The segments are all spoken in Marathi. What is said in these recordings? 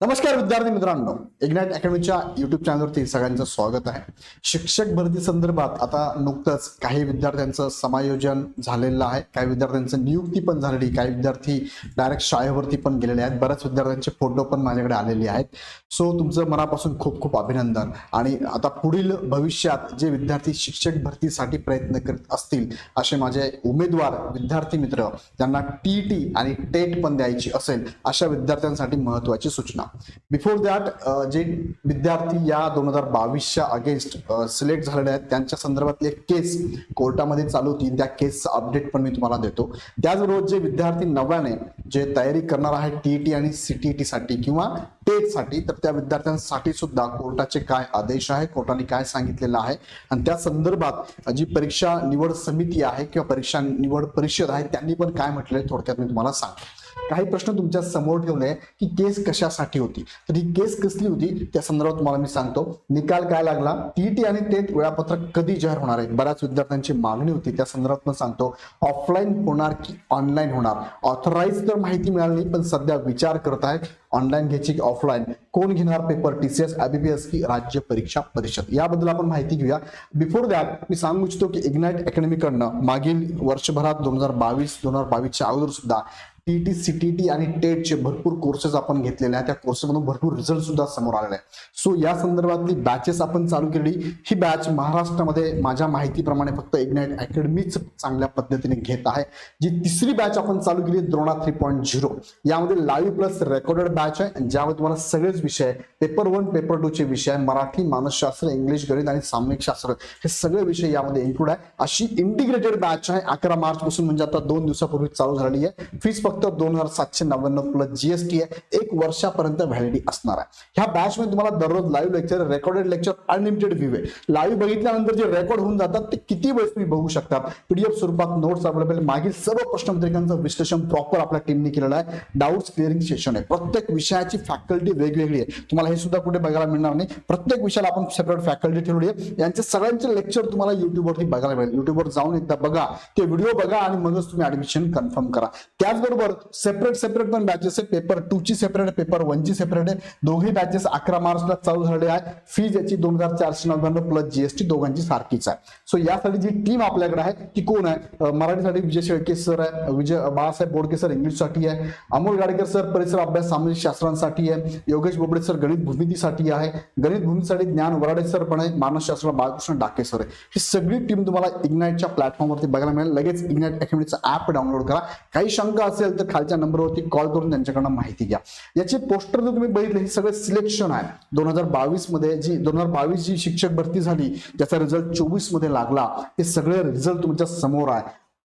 नमस्कार विद्यार्थी मित्रांनो. इग्नाइट अकॅडमीच्या युट्यूब चॅनलवरती सगळ्यांचं स्वागत आहे. शिक्षक भरती संदर्भात आता नुकतंच काही विद्यार्थ्यांचं समायोजन झालेलं आहे. काही विद्यार्थ्यांचं नियुक्ती पण झालेली काही विद्यार्थी डायरेक्ट शाळेवरती पण गेलेले आहेत. बऱ्याच विद्यार्थ्यांचे फोटो पण माझ्याकडे आलेले आहेत. सो तुमचं मनापासून खूप खूप अभिनंदन. आणि आता पुढील भविष्यात जे विद्यार्थी शिक्षक भरतीसाठी प्रयत्न करीत असतील असे माझे उमेदवार विद्यार्थी मित्र ज्यांना टी टी आणि टेट पण द्यायची असेल अशा विद्यार्थ्यांसाठी महत्वाची सूचना. बिफोर दॅट जे विद्यार्थी या दोन हजार बावीसच्या अगेन्स्ट सिलेक्ट झालेले आहेत त्यांच्या संदर्भातली एक केस कोर्टामध्ये चालू होती. त्या केसचा अपडेट पण मी तुम्हाला देतो. त्याचबरोबर जे विद्यार्थी नव्याने जे तयारी करणार आहेत टीईटी आणि सीटीईटी साठी किंवा टेटसाठी तर त्या विद्यार्थ्यांसाठी सुद्धा कोर्टाचे काय आदेश आहे कोर्टाने काय सांगितलेलं आहे? आणि त्या संदर्भात जी परीक्षा निवड समिती आहे किंवा परीक्षा निवड परिषद आहे त्यांनी पण काय म्हटलंय थोडक्यात मी तुम्हाला सांगतो. काही प्रश्न तुमच्यासमोर ठेवले की केस कशासाठी होती. तर ही केस कसली होती? त्या संदर्भात तुम्हाला मी सांगतो. निकाल काय लागला? टीटी आणि टेट वेळापत्रक कधी जाहीर होणार आहे? बऱ्याच विद्यार्थ्यांची मागणी होती. त्या संदर्भात पण सांगतो. ऑफलाईन होणार की ऑनलाईन होणार? ऑथराईज तर माहिती मिळाली नाही पण सध्या विचार करत आहेत. ऑनलाईन घ्यायची की ऑफलाईन? कोण घेणार पेपर? टीसीएस आयबीपीएस की राज्य परीक्षा परिषद? याबद्दल आपण माहिती घेऊया. बिफोर दॅट मी सांगू इच्छितो की इग्नाइट अकॅडमीकडनं मागील वर्षभरात दोन हजार बावीस दोन हजार बावीसच्या अगोदर सुद्धा टीटी सीटीटी आणि टेटचे भरपूर कोर्सेस आपण घेतलेले आहेत. त्या कोर्सेसमधून भरपूर रिझल्ट सुद्धा समोर आलेले आहे सो या संदर्भातली बॅचेस आपण चालू केली ही बॅच महाराष्ट्रामध्ये माझ्या माहितीप्रमाणे फक्त इग्नाइट अकॅडमीच चांगल्या पद्धतीने घेत आहे. जी तिसरी बॅच आपण चालू केली द्रोणा थ्री पॉईंट झिरो यामध्ये लाईव्ह प्लस रेकॉर्डेड बॅच आहे. ज्यामध्ये तुम्हाला सगळेच विषय पेपर वन पेपर टू चे विषय मराठी मानसशास्त्र इंग्लिश गणित आणि सामयिक शास्त्र हे सगळे विषय यामध्ये इन्क्लूड आहे. अशी इंटिग्रेटेड बॅच आहे अकरा मार्च पासून म्हणजे आता दोन दिवसापूर्वी चालू झालेली आहे. फीस फक्त दोन हजार सातशे नव्याण्णव प्लस जीएसटी आहे एक वर्षापर्यंत व्हॅलिडी असणार आहे. ह्या बॅच मध्ये तुम्हाला दररोज live lecture recorded lecture unlimited view आहे. लाईव्ह बघितल्यानंतर जे रेकॉर्ड होऊन जातात ते किती वेळेस तुम्ही बघू शकतात? पीडीएफ स्वरूपात नोट्स अवेलेबल मागील सर्व प्रश्नपत्रिकांचं विश्लेषण प्रॉपर आपल्या टीमने केलेलं आहे. डाऊट्स क्लिअरिंग सेशन आहे. प्रत्येक विषयाची फॅकल्टी वेगवेगळी आहे. तुम्हाला हे सुद्धा कुठे बघायला मिळणार नाही. प्रत्येक विषयाला आपण सेपरेट फॅकल्टी ठेवली आहे. यांचे सगळ्यांचे लेक्चर तुम्हाला युट्यूबवरती बघायला मिळेल. युट्यूबवर जाऊन एकदा बघा. ते व्हिडिओ बघा आणि मगच तुम्ही ऍडमिशन कन्फर्म करा. त्याचबरोबर सेपरेट सेपरेट पण बॅचेस आहे पेपर टू ची सेपरेट पेपर वन ची सेपरेट आहे. दोघे बॅचेस अकरा मार्चला चालू झालेले आहे फीज याची दोन हजार चारशे नव्याण्णव प्लस जीएसटी दोघांची सारखीच आहे. सो यासाठी जी टीम आपल्याकडे आहे ती कोण आहे? मराठीसाठी विजय शेळके सर आहे विजय बाळासाहेब बोडके सर इंग्लिशसाठी आहे. अमोल गाडेकर सर परिसर अभ्यास सामाजिक शास्त्रांसाठी आहे. योगेश बोबडे सर गणित भूमितीसाठी आहे. गणित भूमितीसाठी ज्ञान वराडे सर पण आहे. मानसशास्त्र बाळकृष्ण डाके सर आहे. ही सगळी टीम तुम्हाला इग्नाइटच्या प्लॅटफॉर्मवरती बघायला मिळेल. लगेच इग्नाइट अकॅडमीचा ऍप डाउनलोड करा. काही शंका असेल तर खालच्या नंबरवरती कॉल करून त्यांच्याकडनं माहिती घ्या. याचे पोस्टर जर तुम्ही बघितले हे सगळे सिलेक्शन आहे दोन हजार बावीसमध्ये जी दोन हजार बावीस जी शिक्षक भरती झाली ज्याचा रिझल्ट चोवीसमध्ये लागला हे सगळे रिझल्ट तुमच्यासमोर आहे.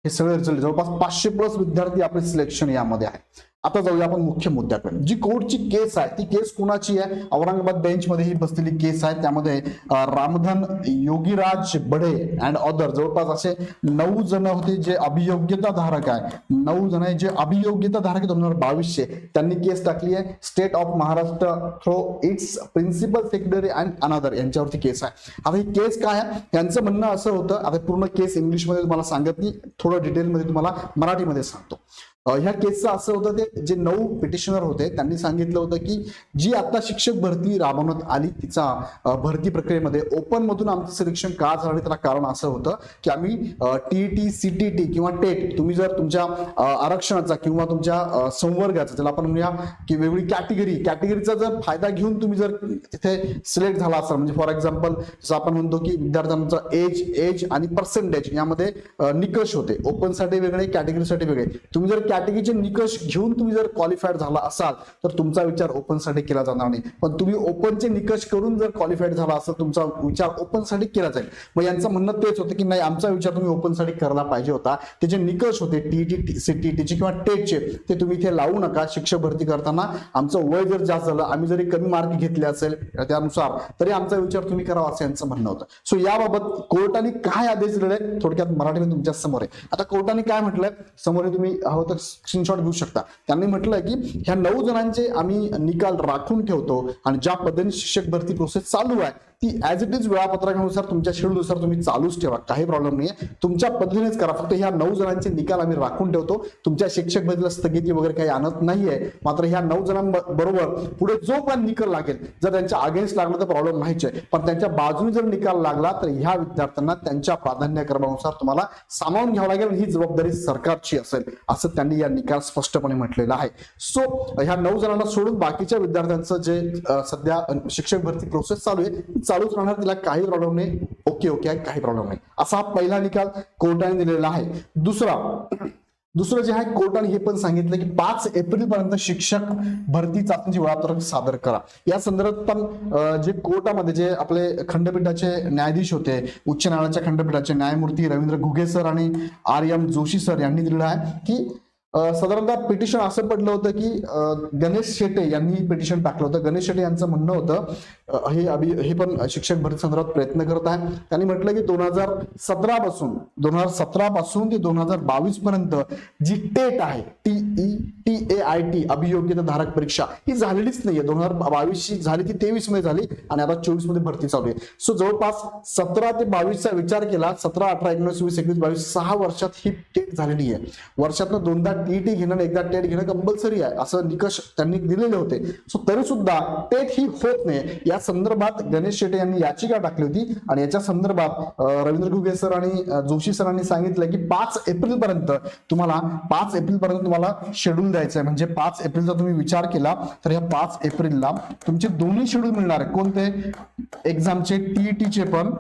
हे सगळे रिझल्ट जवळपास पाचशे प्लस विद्यार्थी आपले सिलेक्शन यामध्ये आहे आता जाऊया आपण मुख्य मुद्द्याकडे. जी कोर्टची केस आहे ती केस कोणाची आहे? औरंगाबाद बेंच मध्ये ही बसलेली केस आहे. त्यामध्ये रामधन योगीराज बडे अँड ऑदर जवळपास असे नऊ जण होते जे अभियोग्यता धारक आहे. नऊ जण आहे जे अभियोग्यता धारक दोन हजार बावीसशे त्यांनी केस टाकली आहे. State of Maharashtra through its principal secretary and another यांच्यावरती case आहे. आता ही केस काय आहे? यांचं म्हणणं असं होतं आता पूर्ण केस इंग्लिशमध्ये तुम्हाला सांगत नाही थोडं डिटेलमध्ये तुम्हाला मराठीमध्ये सांगतो. ह्या केसचं असं होतं ते जे नऊ पिटिशनर होते त्यांनी सांगितलं होतं की जी आता शिक्षक भरती राबवण्यात आली तिचा भरती प्रक्रियेमध्ये ओपन मधून आमचं सिलेक्शन का झालं त्याला कारण असं होतं की आम्ही T T C T T किंवा टेट तुम्ही जर तुमच्या आरक्षणाचा किंवा तुमच्या संवर्गाचा त्याला आपण म्हणूया की वेगळी कॅटेगरी कॅटेगरीचा जर फायदा घेऊन तुम्ही जर तिथे सिलेक्ट झाला असाल म्हणजे फॉर एक्झाम्पल जसं आपण म्हणतो की विद्यार्थ्यांचा एज एज आणि पर्सेंटेज यामध्ये निकष होते. ओपनसाठी वेगळे कॅटेगरीसाठी वेगळे. तुम्ही जर कॅटेगरीचे निकष घेऊन तुम्ही जर क्वालिफाईड झाला असाल तर तुमचा विचार ओपनसाठी केला जाणार नाही. पण तुम्ही ओपनचे निकष करून जर क्वालिफाईड झाला असेल तुमचा विचार ओपनसाठी केला जाईल. मग यांचं म्हणणं तेच होतं की नाही आमचा विचार तुम्ही ओपनसाठी करायला पाहिजे होता. ते जे निकष होते टीईटी सीटीटीचे किंवा टेटचे ते तुम्ही इथे लावू नका. शिक्षक भरती करताना आमचं वय जर जास्त झालं आम्ही जरी कमी मार्क घेतले असेल त्यानुसार तरी आमचा विचार तुम्ही करावा असं यांचं म्हणणं होतं. सो याबाबत कोर्टाने काय आदेश दिले थोडक्यात मराठीमध्ये तुमच्यासमोर आहे. आता कोर्टाने काय म्हटलंय? समोर तुम्ही आहोत स्क्रीनशॉट घेऊ शकता. त्यांनी म्हटलंय की ह्या नऊ जणांचे आम्ही निकाल राखून ठेवतो आणि ज्या पद्धतीने शिक्षक भरती प्रोसेस चालू आहे ती ऍज इट इज वेळापत्रकानुसार तुमच्या शेड्यूलनुसार तुम्ही चालूच ठेवा. काही प्रॉब्लेम नाही तुमच्या पद्धतीनेच करा. फक्त ह्या नऊ जणांचे निकाल आम्ही राखून ठेवतो. तुमच्या शिक्षक बदल स्थगिती वगैरे काही आणत नाहीये. मात्र ह्या नऊ जणांबरोबर पुढे जो पण निकाल लागेल जर त्यांच्या अगेन्स्ट लागला तर प्रॉब्लेम नाहीच आहे. पण त्यांच्या बाजूने जर निकाल लागला तर ह्या विद्यार्थ्यांना त्यांच्या प्राधान्यक्रमानुसार तुम्हाला सामावून घ्यावं लागेल ही जबाबदारी सरकारची असेल असं त्यांनी या निकाल स्पष्टपणे म्हटलेलं आहे. सो ह्या नऊ जणांना सोडून बाकीच्या विद्यार्थ्यांचं जे सध्या शिक्षक भरती प्रोसेस चालू आहे चालूच राहणार. तिला काही प्रॉब्लेम नाही. ओके ओके आहे. काही प्रॉब्लेम नाही. असा हा पहिला निकाल कोर्टाने दिलेला आहे. दुसरा दुसरं जे आहे कोर्टाने हे पण सांगितलं की पाच एप्रिल पर्यंत शिक्षक भरती चाचणीचे वेळापत्रक सादर करा. या संदर्भात पण जे कोर्टामध्ये जे आपले खंडपीठाचे न्यायाधीश होते उच्च न्यायालयाच्या खंडपीठाचे न्यायमूर्ती रवींद्र घुगे सर आणि आर एम जोशी सर यांनी दिलेलं आहे की साधारणतः पिटिशन असं पडलं होतं की गणेश शेटे यांनी पिटिशन टाकलं होतं. गणेश शेटे यांचं म्हणणं होतं हे अभि हे पण शिक्षक भरती संदर्भात प्रयत्न करत आहे त्यांनी म्हटलं की दोन हजार सतरा पासून दोन हजार सतरा पासून ते दोन हजार बावीस पर्यंत जी टेट आहे T E T A I T अभियोग्यता धारक परीक्षा ही झालेलीच नाहीये. दोन हजार बावीस ची झाली ती तेवीसमध्ये झाली आणि आता चोवीसमध्ये भरती चालू आहे. सो जवळपास सतरा ते बावीसचा विचार केला सतरा अठरा एकोणीस वीस एकवीस बावीस सहा वर्षात ही टेट झालेली आहे. वर्षातनं दोनदा टीईटी घेणं आणि एकदा टेट घेणं कंपल्सरी आहे असं निकष त्यांनी दिलेले होते. सो तरी सुद्धा टेट ही होत नाही. या संदर्भात गणेश शेटे यांनी याचिका टाकली होती आणि याच्या संदर्भात रवींद्र घुगे सर आणि जोशी सरांनी सांगितलं की पाच एप्रिल पर्यंत तुम्हाला पाच एप्रिल पर्यंत तुम्हाला शेड्यूल द्यायचं आहे म्हणजे पाच एप्रिलचा तुम्ही विचार केला तर या पाच एप्रिलला तुमचे दोन्ही शेड्यूल मिळणार आहे कोणते? एक्झामचे टीईटीचे पण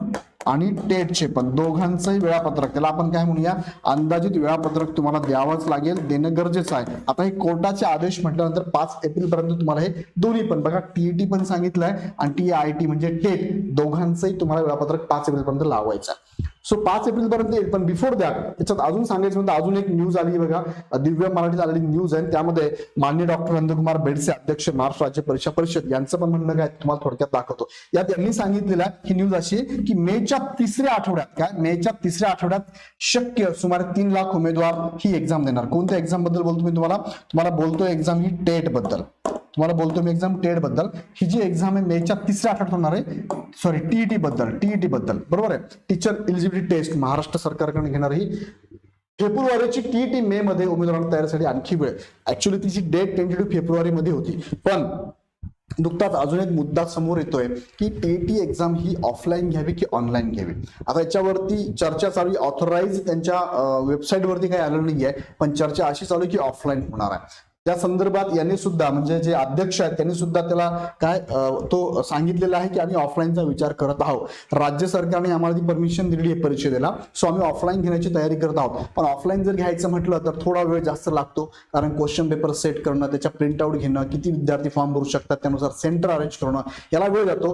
आणि टेटचे पण दोघांचंही वेळापत्रक. त्याला आपण काय म्हणूया? अंदाजित वेळापत्रक तुम्हाला द्यावंच लागेल देणं गरजेचं आहे. आता हे कोर्टाचे आदेश म्हटल्यानंतर पाच एप्रिल पर्यंत तुम्हाला हे दोन्ही पण बघा टीईटी पण सांगितलंय आणि टी आय टी म्हणजे टेट. दोघांचंही तुम्हाला वेळापत्रक पाच एप्रिल पर्यंत लावायचं आहे. सो पाच एप्रिल पर्यंत येईल पण बिफोर दॅट त्याच्यात अजून सांगायचं म्हणजे अजून एक न्यूज आली बघा. दिव्य मराठीत आलेली न्यूज आहे त्यामध्ये मान्य डॉक्टर नंदकुमार बेडसे अध्यक्ष महाराष्ट्र राज्य परीक्षा परिषद यांचं पण म्हणणं काय तुम्हाला थोडक्यात दाखवतो. यात त्यांनी सांगितलेलं आहे ही न्यूज अशी आहे की मेच्या तिसऱ्या आठवड्यात काय? मेच्या तिसऱ्या आठवड्यात शक्य सुमारे तीन लाख उमेदवार ही एक्झाम देणार. कोणत्या एक्झामबद्दल बोलतो मी तुम्हाला? तुम्हाला बोलतो एक्झाम ही टेटबद्दल. तुम्हाला बोलतो मी एक्झाम टेडबद्दल. ही जी एक्झाम आहे मेच्या तिसऱ्या आठवड्यात होणार आहे. सॉरी टीईटी बद्दल टीईटी बद्दल. बरोबर आहे? टीचर एलिजिबिलिटी टेस्ट महाराष्ट्र सरकारकडून घेणार ही फेब्रुवारीची टीईटी मे मध्ये उमेदवारांना तयारीसाठी आणखी वेळ. ऍक्च्युली तिची डेट टेंटेटिव्ह फेब्रुवारी मध्ये होती. पण नुकताच अजून एक मुद्दा समोर येतोय की टीईटी एक्झाम ही ऑफलाईन घ्यावी की ऑनलाईन घ्यावी? आता याच्यावरती चर्चा चालू ऑथोराईज त्यांच्या वेबसाईटवरती काही आलं नाहीये पण चर्चा अशी चालू आहे की ऑफलाईन होणार आहे. त्या संदर्भात यांनी सुद्धा म्हणजे जे अध्यक्ष आहेत त्यांनी सुद्धा त्याला काय तो सांगितलेला आहे की आम्ही ऑफलाईनचा विचार करत आहोत. राज्य सरकारने आम्हाला ती परमिशन दिलेली आहे परिषदेला सो आम्ही ऑफलाईन घेण्याची तयारी करत आहोत. पण ऑफलाईन जर घ्यायचं म्हटलं तर थोडा वेळ जास्त लागतो. कारण क्वेश्चन पेपर सेट करणं त्याच्या प्रिंटआउट घेणं किती विद्यार्थी फॉर्म भरू शकतात त्यानुसार सेंटर अरेंज करणं याला वेळ जातो.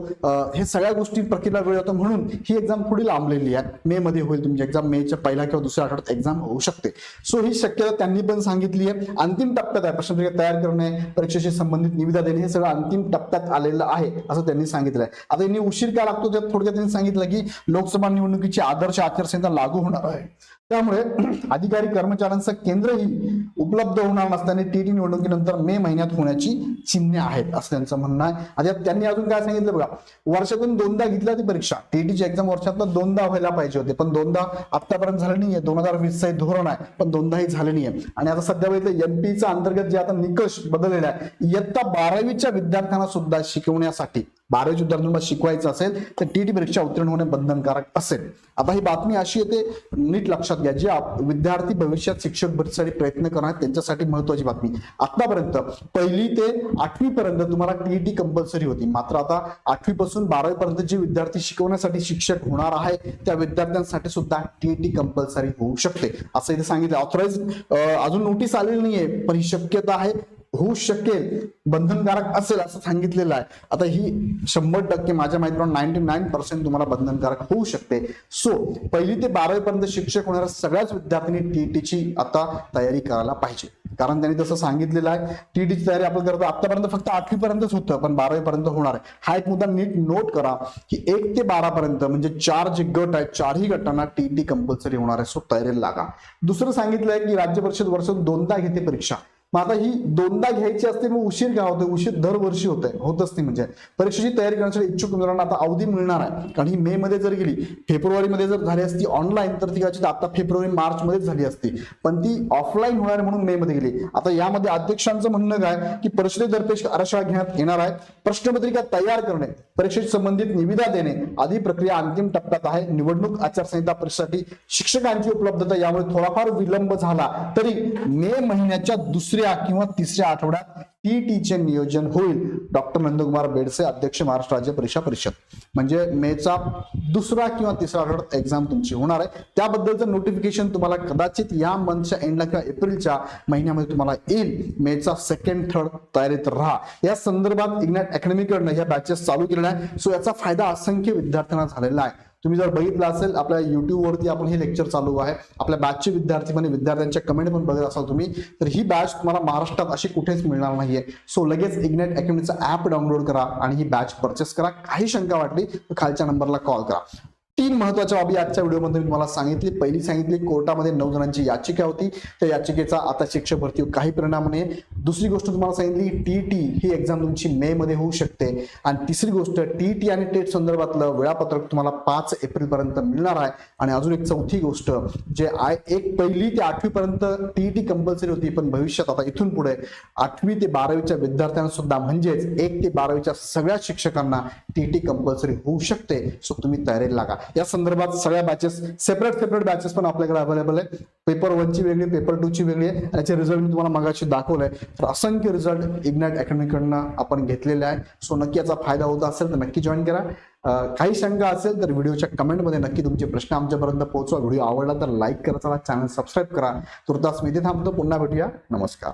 हे सगळ्या गोष्टी प्रक्रियेला वेळ जातो म्हणून ही एक्झाम पुढील लांबलेली आहे. मे मध्ये होईल तुमची एक्झाम मेच्या पहिल्या किंवा दुसऱ्या आठवड्यात एक्झाम होऊ शकते. सो ही शक्यता त्यांनी पण सांगितली आहे. अंतिम टप्प्यात आहे प्रश्नपत्रिका तयार करणे परीक्षेशी संबंधित निविदा देणे हे सगळं अंतिम टप्प्यात आलेलं आहे असं त्यांनी सांगितलंय. आता यांनी उशीर काय लागतो? त्यात थोडक्यात त्यांनी सांगितलं की लोकसभा निवडणुकीची आदर्श आचारसंहिता लागू होणार आहे. त्यामुळे अधिकारी कर्मचाऱ्यांचं केंद्रही उपलब्ध होणार नसल्याने टीटी निवडणुकीनंतर मे महिन्यात होण्याची चिन्हे आहेत असं त्यांचं म्हणणं आहे. आता त्यांनी अजून काय सांगितलं बघा वर्षातून दोनदा घेतल्या ती परीक्षा. टीटीची एक्झाम वर्षातनं दोनदा व्हायला पाहिजे होते पण दोनदा आतापर्यंत झालं नाहीये. दोन हजार वीसचं हे धोरण आहे पण दोनदाही झालं नाहीये. आणि आता सध्या बघितलं एमपीचा अंतर्गत जे आता निकष बदललेला आहे इयत्ता बारावीच्या विद्यार्थ्यांना सुद्धा शिकवण्यासाठी बारावी विद्यार्थ्यांना शिकवायचं असेल तर टीटी परीक्षा उत्तीर्ण होणे बंधनकारक असेल. आता ही बातमी अशी येते नीट लक्षात घ्या जे विद्यार्थी भविष्यात शिक्षक भरतीसाठी प्रयत्न करणार त्यांच्यासाठी महत्वाची बातमी. आतापर्यंत पहिली ते आठवी पर्यंत तुम्हाला टीईटी कंपल्सरी होती. मात्र आता आठवी पासून बारावी पर्यंत जे विद्यार्थी शिकवण्यासाठी शिक्षक होणार आहे त्या विद्यार्थ्यांसाठी सुद्धा टीईटी कंपल्सरी होऊ शकते. असं इथे सांगितलं. ऑथराईज अजून नोटीस आलेली नाहीये पण ही शक्यता आहे. होऊ शकेल बंधनकारक असेल असं सांगितलेलं आहे. आता ही शंभर टक्के माझ्या माहितीप्रमाणे नाईन्टी नाईन पर्सेंट तुम्हाला बंधनकारक होऊ शकते. सो पहिली ते बारावी पर्यंत शिक्षक होणाऱ्या सगळ्याच विद्यार्थ्यांनी टीईटीची आता तयारी करायला पाहिजे. कारण त्यांनी तसं सांगितलेलं आहे टीईटीची तयारी आपण करतो आतापर्यंत फक्त आठवी पर्यंतच होतं पण बारावी पर्यंत होणार आहे. हा एक मुद्दा नीट नोट करा की एक ते बारा पर्यंत म्हणजे चार जे गट आहेत चारही गटांना टीईटी कंपल्सरी होणार आहे. सो तयारीला लागा. दुसरं सांगितलंय की राज्य परिषद वर्ष दोनदा घेते परीक्षा. मग आता ही दोनदा घ्यायची असते मग उशीर काय होतोय उशीर दरवर्षी होतोय. होत असते म्हणजे. परीक्षेची तयारी करण्यासाठी इच्छुक उमेदवारांना आता अवधी मिळणार आहे. कारण ही मे मध्ये जर गेली फेब्रुवारी मध्ये जर झाली असती ऑनलाईन तर ती कदाचित आता फेब्रुवारी मार्च मध्येच झाली असती. पण ती ऑफलाईन होणार म्हणून मे मध्ये गेली. आता यामध्ये अध्यक्षांचं म्हणणं काय? की परिषदेतर्फे कार्यशाळा घेण्यात येणार आहे. प्रश्नपत्रिका तयार करणे परीक्षेशी संबंधित निविदा देणे आदी प्रक्रिया अंतिम टप्प्यात आहे. निवडणूक आचारसंहिता परीक्षेसाठी शिक्षकांची उपलब्धता यामुळे थोडाफार विलंब झाला. तरी मे महिन्याच्या दुसऱ्या किंवा तिसऱ्या आठवड्यात टीईटीचे नियोजन होईल. डॉक्टर नंदकुमार बेडसे अध्यक्ष महाराष्ट्र राज्य परीक्षा परिषद. म्हणजे मेचा दुसरा किंवा तिसरा आठवड्यात एक्झाम तुमची होणार आहे. त्याबद्दलचं नोटिफिकेशन तुम्हाला कदाचित या मंथच्या एंडला किंवा एप्रिलच्या महिन्यामध्ये तुम्हाला येईल. मेचा सेकंड थर्ड तयारीत राहा. या संदर्भात इग्नॅट अकॅडमीकडनं ह्या बॅचेस चालू केलेल्या आहे सो याचा फायदा असंख्य विद्यार्थ्यांना झालेला आहे. तुम्ही जर बघितलं असेल आपल्या युट्यूबवरती आपण हे लेक्चर चालू आहे. आपल्या बॅचचे विद्यार्थी म्हणजे विद्यार्थ्यांच्या कमेंट पण बघत असाल तुम्ही तर ही बॅच तुम्हाला महाराष्ट्रात अशी कुठेच मिळणार नाहीये. सो लगेच इग्नेट अकॅडमीचा ऍप डाउनलोड करा आणि ही बॅच परचेस करा. काही शंका वाटली तर खालच्या नंबरला कॉल करा. तीन महत्त्वाच्या बाबी आजच्या व्हिडिओमध्ये मी तुम्हाला सांगितली. पहिली सांगितली कोर्टामध्ये नऊ जणांची याचिका होती. त्या याचिकेचा आता शिक्षक भरतीवर काही परिणाम नाही. दुसरी गोष्ट तुम्हाला सांगितली टी टी ही एक्झाम तुमची मे मध्ये होऊ शकते. आणि तिसरी गोष्ट टी टी आणि टेट संदर्भातलं वेळापत्रक तुम्हाला पाच एप्रिल पर्यंत मिळणार आहे. आणि अजून एक चौथी गोष्ट जे आय एक पहिली ते आठवी पर्यंत टीईटी कंपल्सरी होती पण भविष्यात आता इथून पुढे आठवी ते बारावीच्या विद्यार्थ्यांना सुद्धा म्हणजेच एक ते बारावीच्या सगळ्या शिक्षकांना टीईटी कंपल्सरी होऊ शकते. सो तुम्ही तयारीला लागा. या संदर्भात सगळ्या बॅचेस सेपरेट सेपरेट बॅचेस पण आपल्याकडे अवेलेबल आहे. पेपर वनची वेगळी पेपर टू ची वेगळी आहे. याचे रिझल्ट मी तुम्हाला मगाशी दाखवलंय. तर असंख्य रिझल्ट इग्नाइट अकॅडमीकडनं आपण घेतलेले आहे. सो नक्की याचा फायदा होत असेल तर नक्की जॉईन करा. काही शंका असेल तर व्हिडिओच्या कमेंटमध्ये नक्की तुमचे प्रश्न आमच्यापर्यंत पोहोचवा. व्हिडिओ आवडला तर लाईक करा चला चॅनल सबस्क्राईब करा. तुर्तास मी इथे थांबतो. पुन्हा भेटूया. नमस्कार.